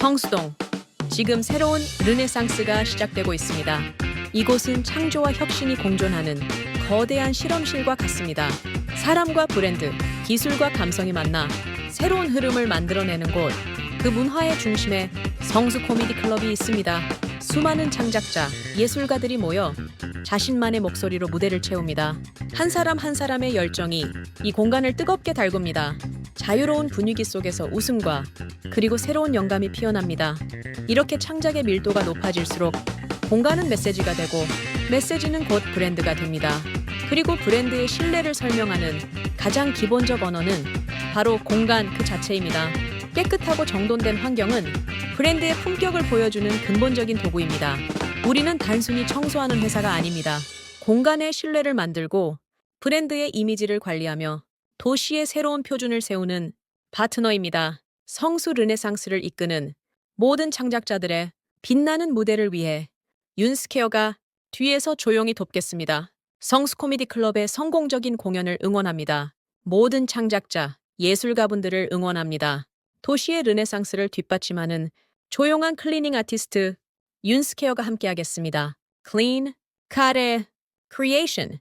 성수동. 지금 새로운 르네상스가 시작되고 있습니다. 이곳은 창조와 혁신이 공존하는 거대한 실험실과 같습니다. 사람과 브랜드, 기술과 감성이 만나 새로운 흐름을 만들어내는 곳. 그 문화의 중심에 성수 코미디 클럽이 있습니다. 수많은 창작자, 예술가들이 모여 자신만의 목소리로 무대를 채웁니다. 한 사람 한 사람의 열정이 이 공간을 뜨겁게 달굽니다. 자유로운 분위기 속에서 웃음과 그리고 새로운 영감이 피어납니다. 이렇게 창작의 밀도가 높아질수록 공간은 메시지가 되고 메시지는 곧 브랜드가 됩니다. 그리고 브랜드의 신뢰를 설명하는 가장 기본적 언어는 바로 공간 그 자체입니다. 깨끗하고 정돈된 환경은 브랜드의 품격을 보여주는 근본적인 도구입니다. 우리는 단순히 청소하는 회사가 아닙니다. 공간의 신뢰를 만들고 브랜드의 이미지를 관리하며 도시의 새로운 표준을 세우는 파트너입니다. 성수 르네상스를 이끄는 모든 창작자들의 빛나는 무대를 위해 윤스케어가 뒤에서 조용히 돕겠습니다. 성수 코미디 클럽의 성공적인 공연을 응원합니다. 모든 창작자, 예술가분들을 응원합니다. 도시의 르네상스를 뒷받침하는 조용한 클리닝 아티스트 윤스케어가 함께하겠습니다. Clean, 카레, Creation